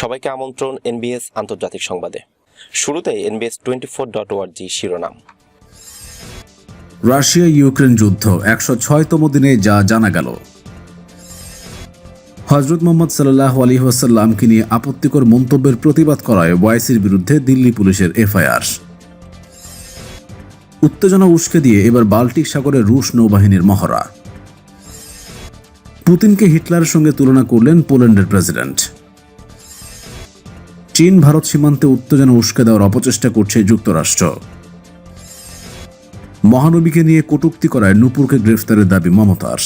সবাইকে আমন্ত্রণ এনবিএস আন্তর্জাতিক সংবাদে। শুরুতে এনবিএস টোয়েন্টি ফোর ডট ওয়ার্জি শিরোনাম। রাশিয়া ইউক্রেন যুদ্ধ একশো ছয়তম দিনে যা জানা গেল। হজরত মোহাম্মদ সাল্লাহ আলী ওয়াসাল্লামকে নিয়ে আপত্তিকর মন্তব্যের প্রতিবাদ করায় ওয়াইসির বিরুদ্ধে দিল্লি পুলিশের এফআইআর। উত্তেজনা উস্কে দিয়ে এবার বাল্টিক সাগরে রুশ নৌবাহিনীর মহড়া। পুতিনকে হিটলারের সঙ্গে তুলনা করলেন পোল্যান্ডের প্রেসিডেন্ট। চীন ভারত সীমান্তে উত্তেজনা উস্কে দেওয়ার অপচেষ্টা করছে যুক্তরাষ্ট্র। মহানবীকে নিয়ে কটূক্তি করায় নূপুরকে গ্রেফতারের দাবি মমতার।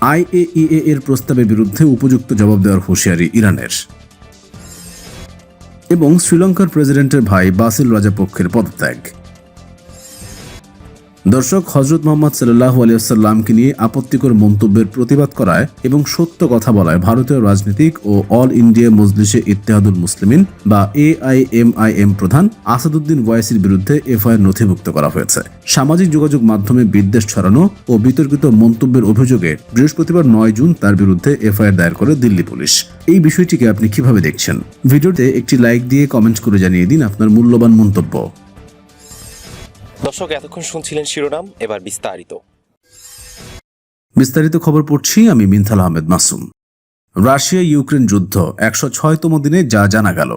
আইএইএ এর প্রস্তাবের বিরুদ্ধে উপযুক্ত জবাব দেওয়ার হুঁশিয়ারি ইরানের। এবং শ্রীলঙ্কার প্রেসিডেন্টের ভাই বাসিল রাজাপক্ষের পদত্যাগ। দর্শক হজরত মোহাম্মদ সাল্লাহ আলিয়াল্লামকে নিয়ে আপত্তিকর মন্তব্যের প্রতিবাদ করায় এবং সত্য কথা বলায় ভারতীয় রাজনীতিক ও অল ইন্ডিয়া মজলিসে ইত্তেহাদুল মুসলিমিন বা এআইএমআইএম প্রধান আসাদুদ্দিন ওয়াইসির বিরুদ্ধে এফআইআর নথিভুক্ত করা হয়েছে। সামাজিক যোগাযোগ মাধ্যমে বিদ্বেষ ছড়ানো ও বিতর্কিত মন্তব্যের অভিযোগে বৃহস্পতিবার নয় জুন তার বিরুদ্ধে এফআইআর দায়ের করে দিল্লি পুলিশ। এই বিষয়টিকে আপনি কীভাবে দেখছেন? ভিডিওতে একটি লাইক দিয়ে কমেন্ট করে জানিয়ে দিন আপনার মূল্যবান মন্তব্য। দর্শক, এতক্ষণ শুনছিলেন শিরোনাম, এবার বিস্তারিত। বিস্তারিত খবর পড়ছি আমি মিনথাল আহমেদ মাসুম। রাশিয়া ইউক্রেন যুদ্ধ, একশো ছয়তম দিনে যা জানা গেল।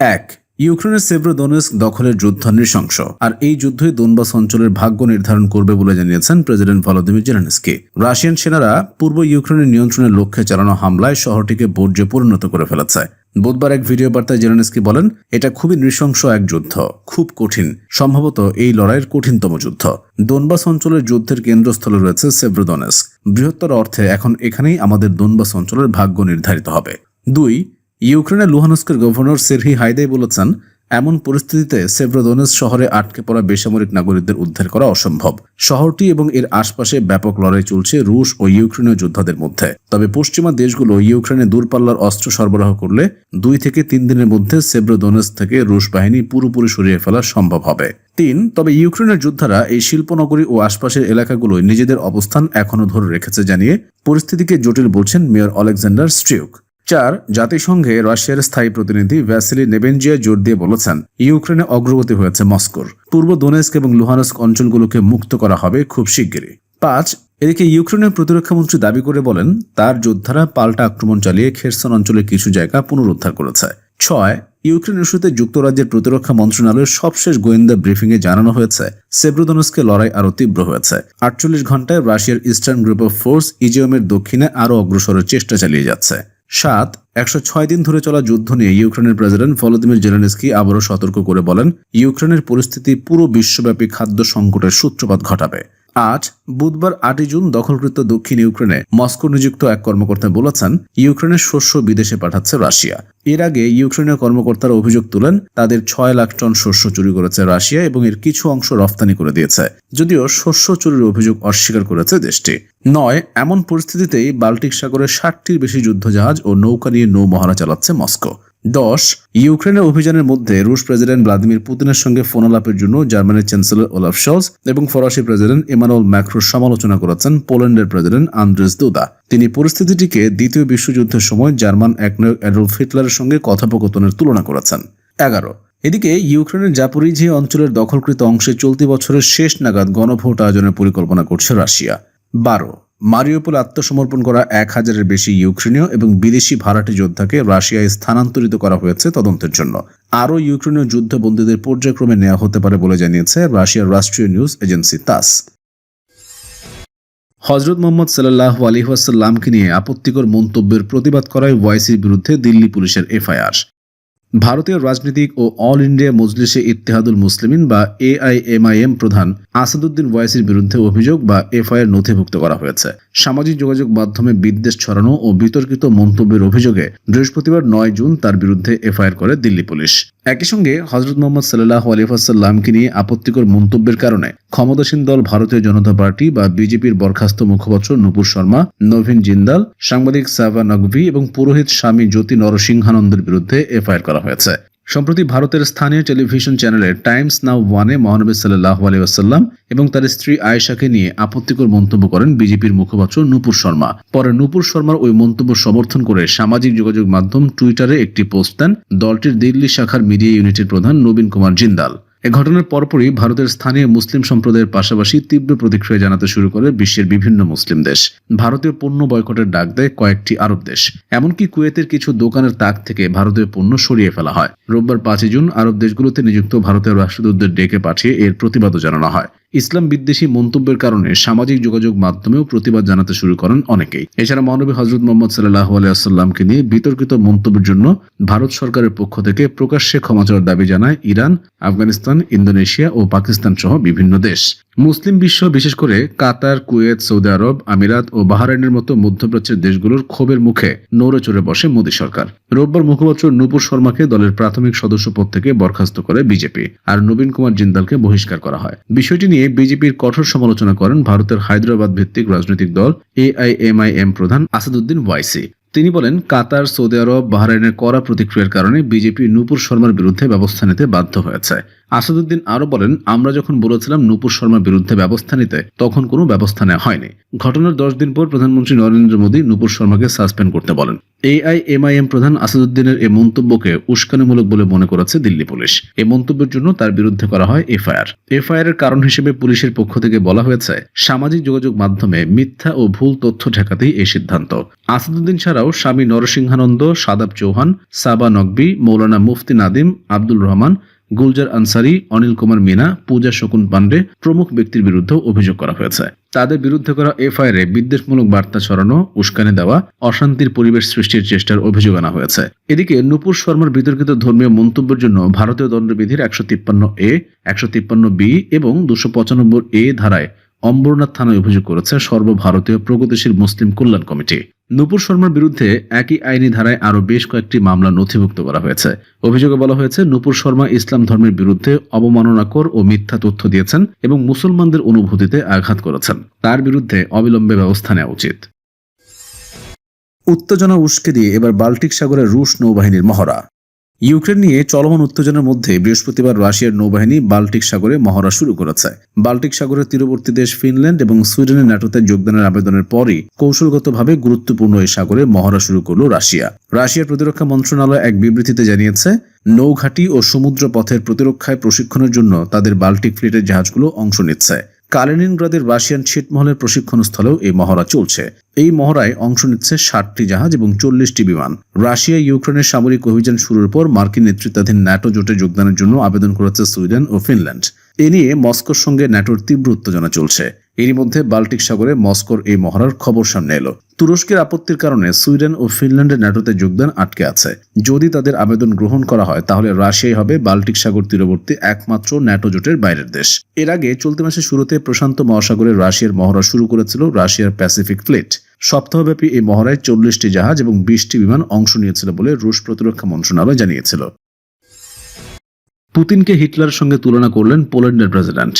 এক, ইউক্রেনের সেভ্রোদনেস্ক দখলের যুদ্ধ নৃশংস, আর এই যুদ্ধই দোনবাস অঞ্চলের ভাগ্য নির্ধারণ করবে বলে জানিয়েছেন প্রেসিডেন্ট ভলোদিমির জেলেনস্কি। রাশিয়ান সেনারা পূর্ব ইউক্রেনের নিয়ন্ত্রণের লক্ষ্যে চালানো হামলায় শহরটিকে বর্জ্যে পরিণত করে ফেলেছে। বুধবার এক ভিডিও বার্তায় জেলেনস্কি বলেন, এটা খুবই নৃশংস এক যুদ্ধ, খুব কঠিন। সম্ভবত এই লড়াইয়ের কঠিনতম যুদ্ধ। দোনবাস অঞ্চলের যুদ্ধের কেন্দ্রস্থলে রয়েছে সেভ্রোদনেস্ক। বৃহত্তর অর্থে এখন এখানেই আমাদের দোনবাস অঞ্চলের ভাগ্য নির্ধারিত হবে। দুই, ইউক্রেনের লুহানস্কের গভর্নর সেরহি হাইদাই বলেছেন এমন পরিস্থিতিতে সেভ্রোদনেস শহরে আটকে পড়া বেসামরিক নাগরিকদের উদ্ধার করা অসম্ভব। শহরটি এবং এর আশপাশে ব্যাপক লড়াই চলছে রুশ ও ইউক্রেনীয় যোদ্ধাদের মধ্যে। তবে পশ্চিমা দেশগুলো ইউক্রেনে দূরপাল্লার অস্ত্র সরবরাহ করলে দুই থেকে তিন দিনের মধ্যে সেভ্রোদনেস থেকে রুশ বাহিনী পুরোপুরি সরিয়ে ফেলা সম্ভব হবে। তিন, তবে ইউক্রেনের যোদ্ধারা এই শিল্পনগরী ও আশপাশের এলাকাগুলোয় নিজেদের অবস্থান এখনও ধরে রেখেছে, জানিয়ে পরিস্থিতিকে জটিল বলছেন মেয়র অলেকজান্ডার স্ট্রিউক। চার, জাতিসংঘে রাশিয়ার স্থায়ী প্রতিনিধি ভ্যাসিলি নেবেনজিয়া জোর দিয়ে বলেছেন, ইউক্রেনে অগ্রগতি হয়েছে মস্কোর। পূর্ব দোনেস্ক এবং লুহানস্ক অঞ্চলগুলোকে মুক্ত করা হবে খুব শিগগিরই। পাঁচ, এদিকে ইউক্রেনের প্রতিরক্ষামন্ত্রী দাবি করে বলেন, তার যোদ্ধারা পাল্টা আক্রমণ চালিয়ে খেরসন অঞ্চলের কিছু জায়গা পুনরুদ্ধার করেছে। ছয়, ইউক্রেন ইস্যুতে যুক্তরাজ্যের প্রতিরক্ষা মন্ত্রণালয়ের সবশেষ গোয়েন্দা ব্রিফিংয়ে জানানো হয়েছে সেব্রোদনস্কে লড়াই আরও তীব্র হয়েছে। আটচল্লিশ ঘন্টায় রাশিয়ার ইস্টার্ন গ্রুপ অফ ফোর্স ইজিওমের দক্ষিণে আরও অগ্রসরের চেষ্টা চালিয়ে যাচ্ছে। সাত, একশো ছয় দিন ধরে চলা যুদ্ধ নিয়ে ইউক্রেনের প্রেসিডেন্ট ভলোদিমির জেলেনস্কি আবারও সতর্ক করে বলেন, ইউক্রেনের পরিস্থিতি পুরো বিশ্বব্যাপী খাদ্য সংকটের সূত্রপাত ঘটাবে। আজ বুধবার আটই জুন দখলকৃত দক্ষিণ ইউক্রেনে মস্কো নিযুক্ত এক কর্মকর্তা বলেছেন ইউক্রেনের শস্য বিদেশে পাঠাচ্ছে রাশিয়া। এর আগে ইউক্রেনের কর্মকর্তারা অভিযোগ তুলেন, তাদের ছয় লাখ টন শস্য চুরি করেছে রাশিয়া এবং এর কিছু অংশ রফতানি করে দিয়েছে। যদিও শস্য চুরির অভিযোগ অস্বীকার করেছে দেশটি। নয়, এমন পরিস্থিতিতেই বাল্টিক সাগরে ষাটটির বেশি যুদ্ধজাহাজ ও নৌকা নিয়ে নৌ মহড়া চালাচ্ছে মস্কো। দশ, ইউক্রেনের অভিযানের মধ্যে রুশ প্রেসিডেন্ট ভ্লাদিমির পুতিনের সঙ্গে ফোনালাপের জন্য জার্মানির চ্যান্সেলর ওলাফ শলস এবং ফরাসি প্রেসিডেন্ট ইমানুয়েল ম্যাক্রোর সমালোচনা করেছেন পোল্যান্ডের প্রেসিডেন্ট আন্দ্রেস দুদা। তিনি পরিস্থিতিটিকে দ্বিতীয় বিশ্বযুদ্ধের সময় জার্মান একনায়ক অ্যাডলফ হিটলারের সঙ্গে কথোপকথনের তুলনা করেছেন। এগারো, এদিকে ইউক্রেনের জাপরিঝি অঞ্চলের দখলকৃত অংশে চলতি বছরের শেষ নাগাদ গণভোট আয়োজনের পরিকল্পনা করছে রাশিয়া। বারো মারিওপোল আত্মসমর্পণ করা এক হাজারের বেশি ইউক্রেনীয় এবং বিদেশি ভাড়াটে যোদ্ধাকে রাশিয়ায় স্থানান্তরিত করা হয়েছে তদন্তের জন্য। আরও ইউক্রেনীয় যুদ্ধবন্দীদের পর্যায়ক্রমে নেওয়া হতে পারে বলে জানিয়েছে রাশিয়ার রাষ্ট্রীয় নিউজ এজেন্সি তাস। হজরত মোহাম্মদ সাল্লাহ আলী ওয়াসাল্লামকে নিয়ে আপত্তিকর মন্তব্যের প্রতিবাদ করায় ওয়াইসির বিরুদ্ধে দিল্লি পুলিশের এফআইআর। ভারতীয় রাজনীতিক ও অল ইন্ডিয়া মজলিসে ইত্তেহাদুল মুসলিমিন বা এআইএমআইএম প্রধান আসাদুদ্দিন ওয়াইসির বিরুদ্ধে অভিযোগ বা এফআইআর নথিভুক্ত করা হয়েছে। সামাজিক যোগাযোগ মাধ্যমে বিদ্বেষ ছড়ানো ও বিতর্কিত মন্তব্যের অভিযোগে বৃহস্পতিবার নয় জুন তার বিরুদ্ধে এফআইআর করে দিল্লি পুলিশ। একই সঙ্গে হজরত মোহাম্মদ সাল্লাহ আলিফাসাল্লামকে নিয়ে আপত্তিকর মন্তব্যের কারণে ক্ষমতাসীন দল ভারতীয় জনতা পার্টি বা বিজেপির বরখাস্ত মুখপাত্র নুপুর শর্মা নভীন জিন্দাল, সাংবাদিক সাভা নকভি এবং পুরোহিত স্বামী জ্যোতি নরসিংহানন্দের বিরুদ্ধে এফআইআর করা হয়েছে। সম্প্রতি ভারতের স্থানীয় টেলিভিশন চ্যানেলের টাইমস নাও ওয়ানে মহানবী সাল্লাহ আলিয়াসাল্লাম এবং তার স্ত্রী আয়েশাকে নিয়ে আপত্তিকর মন্তব্য করেন বিজেপির মুখপাত্র নূপুর শর্মা। পরে নূপুর শর্মার ওই মন্তব্য সমর্থন করে সামাজিক যোগাযোগ মাধ্যম টুইটারে একটি পোস্ট দেন, দলটির দিল্লি শাখার মিডিয়া ইউনিটের প্রধান নবীন কুমার জিন্দাল। এ ঘটনার পরপরই ভারতের স্থানীয় মুসলিম সম্প্রদায়ের পাশাপাশি তীব্র প্রতিক্রিয়া জানাতে শুরু করে বিশ্বের বিভিন্ন মুসলিম দেশ। ভারতীয় পণ্য বয়কটের ডাক দেয় কয়েকটি আরব দেশ। এমনকি কুয়েতের কিছু দোকানের তাক থেকে ভারতীয় পণ্য সরিয়ে ফেলা হয়। রোববার পাঁচই জুন আরব দেশগুলোতে নিযুক্ত ভারতের রাষ্ট্রদূতদের ডেকে পাঠিয়ে এর প্রতিবাদও জানানো হয়। ইসলাম বিদ্বেষী মন্তব্যের কারণে সামাজিক যোগাযোগ মাধ্যমেও প্রতিবাদ জানাতে শুরু করেন অনেকেই। এছাড়া মহানবী হজরত মোহাম্মদ সাল্লাহ আলিয়াল্লামকে নিয়ে বিতর্কিত মন্তব্যের জন্য ভারত সরকারের পক্ষ থেকে প্রকাশ্যে ক্ষমা চাওয়ার দাবি জানায় ইরান, আফগানিস্তান, ইন্দোনেশিয়া ও পাকিস্তান সহ বিভিন্ন দেশ। মুসলিম বিশ্ব, বিশেষ করে কাতার, কুয়েত, সৌদি আরব, আমিরাত ও বাহারাইনের মতো মধ্যপ্রাচ্যের দেশগুলোর ক্ষোভের মুখে নড়ে চড়ে বসে মোদী সরকার। রোববার মুখপাত্র নূপুর শর্মাকে দলের প্রাথমিক সদস্য পদ থেকে বরখাস্ত করে বিজেপি, আর নবীন কুমার জিন্দালকে বহিষ্কার করা হয়। বিষয়টি নিয়ে বিজেপির কঠোর সমালোচনা করেন ভারতের হায়দ্রাবাদ ভিত্তিক রাজনৈতিক দল এআইএমআইএম প্রধান আসাদুদ্দিন ওয়াইসি। তিনি বলেন, কাতার, সৌদি আরব, বাহরাইনের কড়া প্রতিক্রিয়ার কারণে বিজেপি নূপুর শর্মার বিরুদ্ধে ব্যবস্থা নিতে বাধ্য হয়েছে। আসাদুদ্দিন আরও বলেন, আমরা যখন বলেছিলাম নূপুর শর্মার বিরুদ্ধে ব্যবস্থা নিতে, তখন কোনো ব্যবস্থা নেওয়া হয়নি। ঘটনার দশ দিন পর প্রধানমন্ত্রী নরেন্দ্র মোদী নূপুর শর্মাকে সাসপেন্ড করতে বলেন। এআইএমআইএম প্রধান আসাদুদ্দিনের এই মন্তব্যকে উস্কানিমূলক বলে মনে করেছে দিল্লি পুলিশ। এই মন্তব্যের জন্য তার বিরুদ্ধে করা হয় এফআইআর। এফআইআর এর কারণ হিসেবে পুলিশের পক্ষ থেকে বলা হয়েছে, সামাজিক যোগাযোগ মাধ্যমে মিথ্যা ও ভুল তথ্য ঠেকাতেই এই সিদ্ধান্ত। আসাদুদ্দিন ছাড়াও স্বামী নরসিংহানন্দ, সাদাব চৌহান, সাবা নকবি, মৌলানা মুফতি নাদিম আব্দুল রহমান গুলজার আনসারি, অনিল কুমার মিনা, পূজা শকুন পান্ডে প্রমুখ ব্যক্তির বিরুদ্ধে অভিযোগ করা হয়েছে। তাদের বিরুদ্ধে করা এফআইআর এ বিদ্বেষমূলক বার্তা ছড়ানো, উস্কানি দেওয়া, অশান্তির পরিবেশ সৃষ্টির চেষ্টার অভিযোগ আনা হয়েছে। এদিকে নুপুর শর্মার বিতর্কিত ধর্মীয় মন্তব্যের জন্য ভারতীয় দণ্ডবিধির একশো তিপ্পান্ন এ, একশো তিপ্পান্ন বি এবং দুশো পঁচানব্বই এ ধারায় অম্বরনাথ থানায় অভিযোগ করেছে সর্বভারতীয় প্রগতিশীল মুসলিম কল্যাণ কমিটি। নূপুর শর্মার বিরুদ্ধে একই আইনি ধারায় আরও বেশ কয়েকটি মামলা নথিভুক্ত করা হয়েছে। অভিযোগে বলা হয়েছে, নূপুর শর্মা ইসলাম ধর্মের বিরুদ্ধে অবমাননাকর ও মিথ্যা তথ্য দিয়েছেন এবং মুসলমানদের অনুভূতিতে আঘাত করেছেন। তার বিরুদ্ধে অবিলম্বে ব্যবস্থা নেওয়া উচিত। উত্তেজনা উস্কে দিয়ে এবার বাল্টিক সাগরে রুশ নৌবাহিনীর মহড়া। ইউক্রেন নিয়ে চলমান উত্তেজনার মধ্যে বৃহস্পতিবার রাশিয়ার নৌবাহিনী বাল্টিক সাগরে মহড়া শুরু করেছে। বাল্টিক সাগরের তীরবর্তী দেশ ফিনল্যান্ড এবং সুইডেনের ন্যাটোতে যোগদানের আবেদনের পরই কৌশলগতভাবে গুরুত্বপূর্ণ এই সাগরে মহড়া শুরু করল রাশিয়া। রাশিয়ার প্রতিরক্ষা মন্ত্রণালয় এক বিবৃতিতে জানিয়েছে, নৌঘাটি ও সমুদ্র পথের প্রতিরক্ষায় প্রশিক্ষণের জন্য তাদের বাল্টিক ফ্লিটের জাহাজগুলো অংশ নিচ্ছে। কালিনিনগ্রাদের রাশিয়ান ছিটমহলের প্রশিক্ষণ স্থলেও এই মহড়া চলছে। এই মহড়ায় অংশ নিচ্ছে ষাটটি জাহাজ এবং চল্লিশটি বিমান। রাশিয়া, ইউক্রেনের সামরিক অভিযান শুরুর পর মার্কিন নেতৃত্বাধীন ন্যাটো জোটে যোগদানের জন্য আবেদন করেছে সুইডেন ও ফিনল্যান্ড। এ নিয়ে মস্কোর সঙ্গে ন্যাটোর তীব্র উত্তেজনা চলছে। এরই মধ্যে বাল্টিক সাগরে মস্কোর এই মহড়ার খবর সামনে এলো। তুরস্কের আপত্তির কারণে সুইডেন ও ফিনল্যান্ডের ন্যাটোতে যোগদান আটকে আছে। যদি তাদের আবেদন গ্রহণ করা হয়, তাহলে রাশিয়াই হবে বাল্টিক সাগর তীরবর্তী একমাত্র ন্যাটো জোটের বাইরের দেশ। এর আগে চলতি মাসের শুরুতে প্রশান্ত মহাসাগরে রাশিয়ার মহড়া শুরু করেছিল রাশিয়ার প্যাসিফিক ফ্লিট। সপ্তাহব্যাপী এই মহড়ায় চল্লিশটি জাহাজ এবং বিশটি বিমান অংশ নিয়েছিল বলে রুশ প্রতিরক্ষা মন্ত্রণালয় জানিয়েছিল। পুতিনকে হিটলারের সঙ্গে তুলনা করলেন পোল্যান্ডের প্রেসিডেন্ট।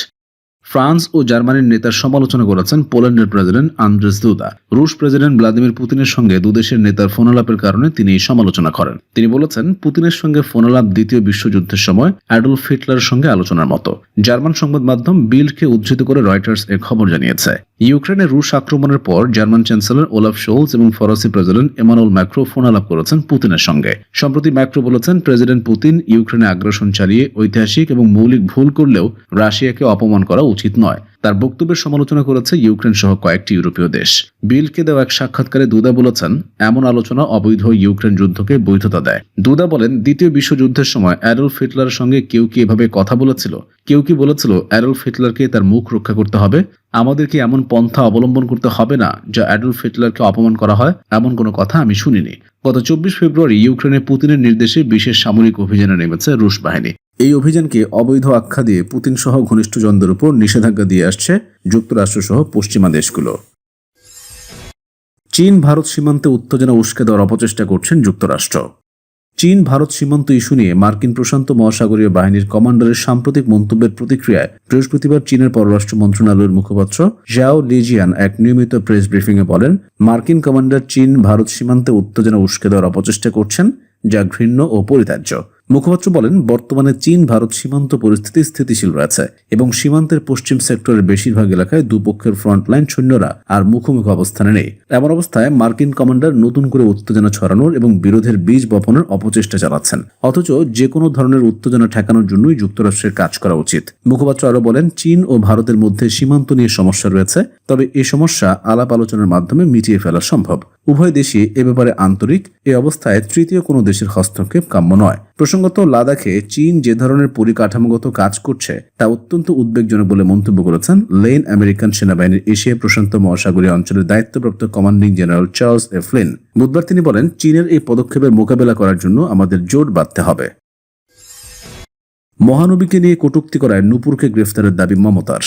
ফ্রান্স ও জার্মানির নেতার সমালোচনা করেছেন পোল্যান্ডের প্রেসিডেন্ট আন্দ্রেস দুদা। রুশ প্রেসিডেন্ট ভ্লাদিমির পুতিনের সঙ্গে দুদেশের নেতার ফোনালাপের কারণে তিনি সমালোচনা করেন। তিনি বলেছেন, পুতিনের সঙ্গে ফোনালাপ দ্বিতীয় বিশ্বযুদ্ধের সময় অ্যাডলফ হিটলারের সঙ্গে আলোচনার মতো। জার্মান সংবাদ মাধ্যম বিল্ডকে উদ্ধৃত করে রয়টার্স এ খবর জানিয়েছে। ইউক্রেনে রুশ আক্রমণের পর জার্মান চ্যান্সেলর ওলাফ শোলস এবং ফরাসি প্রেসিডেন্ট এমানুয়েল ম্যাক্রো ফোন আলাপ করেছেন পুতিনের সঙ্গে। সম্প্রতি ম্যাক্রো বলেছেন, প্রেসিডেন্ট পুতিন ইউক্রেনে আগ্রাসন চালিয়ে ঐতিহাসিক এবং মৌলিক ভুল করলেও রাশিয়াকে অপমান করা উচিত নয়। তার বক্তব্যের সমালোচনা করেছে ইউক্রেন সহ কয়েকটি ইউরোপীয় দেশ। বিলকে দেওয়া এক সাক্ষাৎকারে দুদা বলেছেন, এমন আলোচনা অবৈধ ইউক্রেন যুদ্ধকে বৈধতা দেয়। দুদা বলেন, দ্বিতীয় বিশ্বযুদ্ধের সময় অ্যাডলফ হিটলারের সঙ্গে কেউ কি এভাবে কথা বলেছিল? কেউ কি বলেছিল অ্যাডলফ হিটলারকে তার মুখ রক্ষা করতে হবে? আমাদেরকে এমন পন্থা অবলম্বন করতে হবে না যা অ্যাডলফ হিটলারকে অপমান করা হয়? এমন কোনো কথা আমি শুনিনি। গত চব্বিশ ফেব্রুয়ারি ইউক্রেনে পুতিনের নির্দেশে বিশেষ সামরিক অভিযানে নেমেছে রুশ বাহিনী। এই অভিযানকে অবৈধ আখ্যা দিয়ে পুতিন সহ ঘনিষ্ঠজনদের উপর নিষেধাজ্ঞা দিয়ে আসছে যুক্তরাষ্ট্র সহ পশ্চিমা দেশগুলো। চীন ভারত সীমান্তে উত্তেজনা উস্কে দেওয়ার অপচেষ্টা করছেন যুক্তরাষ্ট্র। চীন ভারত সীমান্ত ইস্যু নিয়ে মার্কিন প্রশান্ত মহাসাগরীয় বাহিনীর কমান্ডারের সাম্প্রতিক মন্তব্যের প্রতিক্রিয়ায় বৃহস্পতিবার চীনের পররাষ্ট্র মন্ত্রণালয়ের মুখপাত্র জাও লিজিয়ান এক নিয়মিত প্রেস ব্রিফিংয়ে বলেন, মার্কিন কমান্ডার চীন ভারত সীমান্তে উত্তেজনা উস্কে দেওয়ার অপচেষ্টা করছেন, যা ঘৃণ্য ও পরিত্যাজ্য। মুখপাত্র বলেন, বর্তমানে চীন, ভারত সীমান্ত পরিস্থিতি স্থিতিশীল রয়েছে এবং সীমান্তের পশ্চিম সেক্টরের বেশিরভাগ এলাকায় দুপক্ষের ফ্রন্টলাইন সৈন্যরা আর মুখোমুখি অবস্থানে নেই। এমন অবস্থায় মার্কিন কমান্ডার নতুন করে উত্তেজনা ছড়ানোর এবং বিরোধের বীজ বপনের অপচেষ্টা চালাচ্ছেন। অথচ যে কোনো ধরনের উত্তেজনা ঠেকানোর জন্যই যুক্তরাষ্ট্রের কাজ করা উচিত। মুখপাত্র আরও বলেন, চীন ও ভারতের মধ্যে সীমান্ত নিয়ে সমস্যা রয়েছে, তবে এ সমস্যা আলাপ আলোচনার মাধ্যমে মিটিয়ে ফেলা সম্ভব। উভয় দেশই এ ব্যাপারে আন্তরিক, এ অবস্থায় তৃতীয় কোনো দেশের হস্তক্ষেপ কাম্য নয়। প্রসঙ্গত, লাদাখে চীন যে ধরনের পরিকাঠামোগত কাজ করছে, তা অত্যন্ত উদ্বেগজনক বলে মন্তব্য করেছেন লেন আমেরিকান সেনাবাহিনীর এশিয়া প্রশান্ত মহাসাগরীয় অঞ্চলের দায়িত্বপ্রাপ্ত commanding general Charles A Flynn বুধবার তিনি বলেন, চীনের এই পদক্ষেপের মোকাবেলা করার জন্য আমাদের জোট বাঁধতে হবে। মহানবীকে নিয়ে কটূক্তি করায় নূপুরকে গ্রেফতারের দাবি মমতার।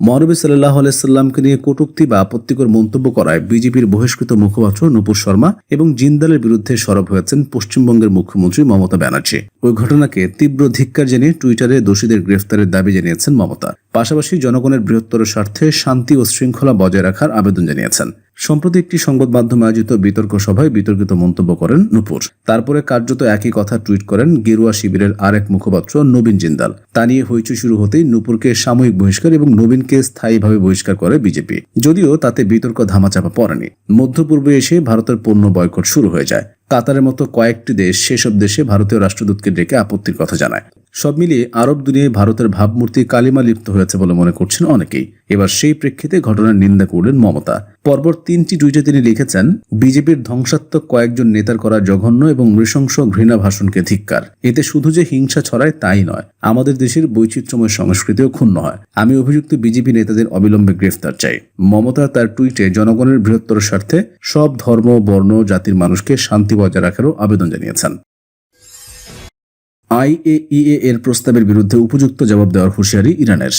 মহানবী সাল্লাহ আলাইসাল্লামকে নিয়ে কটুক্তি বা আপত্তিকর মন্তব্য করায় বিজেপির বহিষ্কৃত মুখপাত্র নূপুর শর্মা এবং জিন্দালের বিরুদ্ধে সরব হয়েছেন পশ্চিমবঙ্গের মুখ্যমন্ত্রী মমতা ব্যানার্জি। ওই ঘটনাকে তীব্র ধিক্কার জেনে টুইটারে দোষীদের গ্রেফতারের দাবি জানিয়েছেন মমতা। পাশাপাশি জনগণের বৃহত্তর স্বার্থে শান্তি ও শৃঙ্খলা বজায় রাখার আবেদন জানিয়েছেন। সম্প্রতি একটি সংবাদ মাধ্যমে আয়োজিত বিতর্ক সভায় বিতর্কিত মন্তব্য করেন নূপুর। তারপরে কার্যত একই কথা টুইট করেন গেরুয়া শিবিরের আরেক মুখপাত্র নবীন জিন্দাল। তা নিয়ে হইচই শুরু হতেই নূপুরকে সাময়িক বহিষ্কার এবং নবীনকে স্থায়ীভাবে বহিষ্কার করে বিজেপি। যদিও তাতে বিতর্ক ধামাচাপা পড়েনি। মধ্যপূর্বে এসে ভারতের পণ্য বয়কট শুরু হয়ে যায়। কাতারের মতো কয়েকটি দেশ সেসব দেশে ভারতীয় রাষ্ট্রদূতকে ডেকে আপত্তির কথা জানায়। সব মিলিয়ে আরব দুনিয়ায় ভারতের ভাবমূর্তি কালিমা লিপ্ত হয়েছে বলে মনে করছেন অনেকেই। এবার সেই প্রেক্ষিতে ঘটনার নিন্দা করলেন মমতা। পরপর তিনটি টুইটে তিনি লিখেছেন, বিজেপির ধ্বংসাত্মক কয়েকজন নেতার করা জঘন্য এবং নৃশংস ঘৃণা ভাষণকে ধিক্কার। এতে শুধু যে হিংসা ছড়ায় তাই নয়, আমাদের দেশের বৈচিত্র্যময় সংস্কৃতিও ক্ষুণ্ণ হয়। আমি অভিযুক্ত বিজেপি নেতাদের অবিলম্বে গ্রেফতার চাই। মমতা তার টুইটে জনগণের বৃহত্তর স্বার্থে সব ধর্ম, বর্ণ, জাতির মানুষকে শান্তি বজায় রাখারও আবেদন জানিয়েছেন। আইএইএ এর প্রস্তাবের বিরুদ্ধে উপযুক্ত জবাব দেওয়ার হুঁশিয়ারি ইরানের।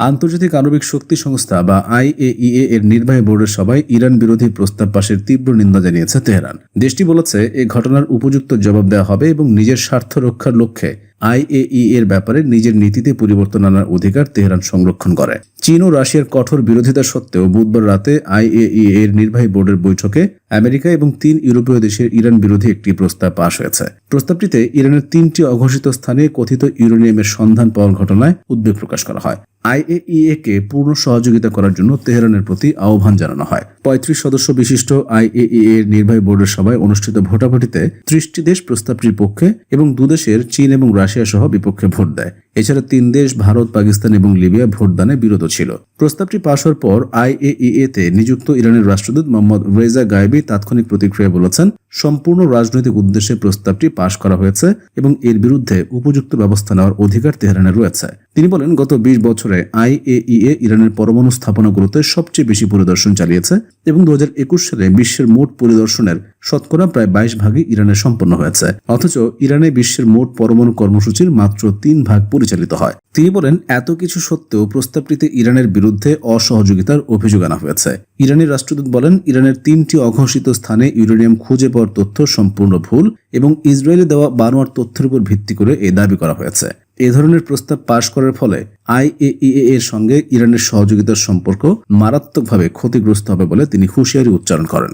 আন্তর্জাতিক আণবিক শক্তি সংস্থা বা আইএইএ এর নির্বাহী বোর্ডের সভায় ইরান বিরোধী প্রস্তাব পাশের তীব্র নিন্দা জানিয়েছে তেহরান। দেশটি বলেছে, এ ঘটনার উপযুক্ত জবাব দেওয়া হবে এবং নিজের স্বার্থ রক্ষার লক্ষ্যে আইএই এর ব্যাপারে নিজের নীতিতে পরিবর্তন আনার অধিকার তেহরান সংরক্ষণ করে। চীন ও রাশিয়ার কঠোর বিরোধিতা সত্ত্বেও বুধবার রাতে আইএই এর নির্বাহী বোর্ডের বৈঠকে আমেরিকা এবং তিন ইউরোপীয় দেশের ইরান বিরোধী একটি প্রস্তাব পাশ হয়েছে। প্রস্তাবটিতে ইরানের তিনটি অঘোষিত স্থানে কথিত ইউরেনিয়ামের সন্ধান পাওয়ার ঘটনায় উদ্বেগ প্রকাশ করা হয়। আইএইএ কে পূর্ণ সহযোগিতা করার জন্য তেহরানের প্রতি আহ্বান জানানো হয়। পঁয়ত্রিশ সদস্য বিশিষ্ট আইএইএ এর নির্বাহী বোর্ডের সভায় অনুষ্ঠিত ভোটাভুটিতে ত্রিশটি দেশ প্রস্তাবটির পক্ষে এবং দুদেশের চীন এবং রাশিয়া সহ বিপক্ষে ভোট দেয়। এছাড়া তিন দেশ, ভারত, পাকিস্তান এবং লিবিয়া ভোটদানে বিরত ছিল। প্রস্তাবটি পাশ হওয়ার পর আইএইএ তে নিযুক্ত ইরানের রাষ্ট্রদূত মোহাম্মদ রেজা গায়েবি তাৎক্ষণিক প্রতিক্রিয়া বলেছেন, সম্পূর্ণ রাজনৈতিক উদ্দেশ্যে প্রস্তাবটি পাশ করা হয়েছে এবং এর বিরুদ্ধে উপযুক্ত ব্যবস্থা নেওয়ার অধিকার তেহরানের রয়েছে। তিনি বলেন, গত বিশ বছরে আইএইএ ইরানের পরমাণু স্থাপনাগুলোতে সবচেয়ে বেশি পরিদর্শন চালিয়েছে এবং দু হাজার একুশ সালে বিশ্বের মোট পরিদর্শনের শতকরা প্রায় বাইশ ভাগই ইরানে সম্পন্ন হয়েছে। অথচ ইরানে বিশ্বের মোট পরমাণু কর্মসূচির মাত্র তিন ভাগ পরিচালিত হয়। তিনি বলেন, এত কিছু সত্ত্বেও প্রস্তাবটিতে ইরানের বিরুদ্ধে অসহযোগিতার অভিযোগ আনা হয়েছে। ইরানের রাষ্ট্রদূত বলেন, ইরানের তিনটি অঘোষিত স্থানে ইউরেনিয়াম খুঁজে পাওয়ার তথ্য সম্পূর্ণ ভুল এবং ইসরায়েলে দেওয়া বানোয়ার তথ্যের উপর ভিত্তি করে এ দাবি করা হয়েছে। এ ধরনের প্রস্তাব পাশ করার ফলে আইএইএ এর সঙ্গে ইরানের সহযোগিতার সম্পর্ক মারাত্মকভাবে ক্ষতিগ্রস্ত হবে বলে তিনি হুঁশিয়ারি উচ্চারণ করেন।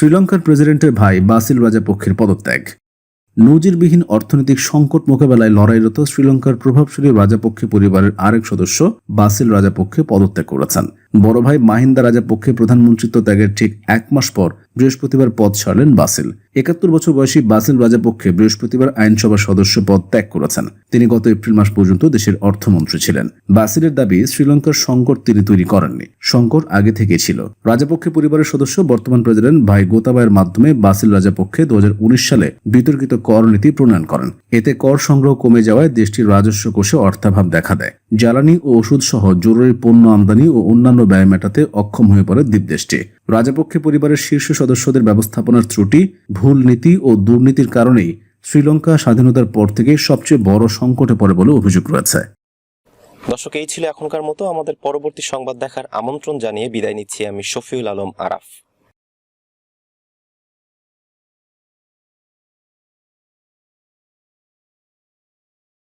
শ্রীলঙ্কার প্রেসিডেন্টের ভাই বাসিল রাজাপক্ষের পদত্যাগ। নজিরবিহীন অর্থনৈতিক সংকট মোকাবেলায় লড়াইরত শ্রীলঙ্কার প্রভাবশালী রাজাপক্ষে পরিবারের আরেক সদস্য বাসিল রাজাপক্ষে পদত্যাগ করেছেন। বড় ভাই মাহিন্দা রাজাপক্ষে প্রধানমন্ত্রিত্ব ত্যাগের ঠিক এক মাস পর বৃহস্পতিবার পদ ছাড়লেন বাসিল। একাত্তর বছর বয়সী বাসিল রাজাপক্ষে বৃহস্পতিবার আইনসভার সদস্য পদ ত্যাগ করেছেন। তিনি গত এপ্রিল মাস পর্যন্ত দেশের অর্থমন্ত্রী ছিলেন। বাসিলের দাবি, শ্রীলঙ্কার সংকট তিনি তৈরি করেননি। সংকট আগে থেকে ছিল। রাজাপক্ষে পরিবারের সদস্য, বর্তমান প্রেসিডেন্ট ভাই গোতাবায়ের মাধ্যমে বাসিল রাজাপক্ষে দু হাজার উনিশ সালে বিতর্কিত কর নীতি প্রণয়ন করেন। এতে কর সংগ্রহ কমে যাওয়ায় দেশটির রাজস্ব কোষে অর্থাভাব দেখা দেয়। জ্বালানি ও ওষুধ সহ জরুরি পণ্য আমদানি ও অন্যান্য ব্যয় মেটাতে অক্ষম হয়ে পড়ে দ্বীপদেশটি। রাজাপক্ষে পরিবারের শীর্ষ সদস্যদের ব্যবস্থাপনার ত্রুটি, ভুল নীতি ও দুর্নীতির কারণেই শ্রীলঙ্কা স্বাধীনতার পর থেকে সবচেয়ে বড় সংকটে পড়ে বলে অভিযোগ রয়েছে। দর্শক, এই ছিল এখনকার মতো। আমাদের পরবর্তী সংবাদ দেখার আমন্ত্রণ জানিয়ে বিদায় নিচ্ছি আমি শফিউল আলম আরাফ।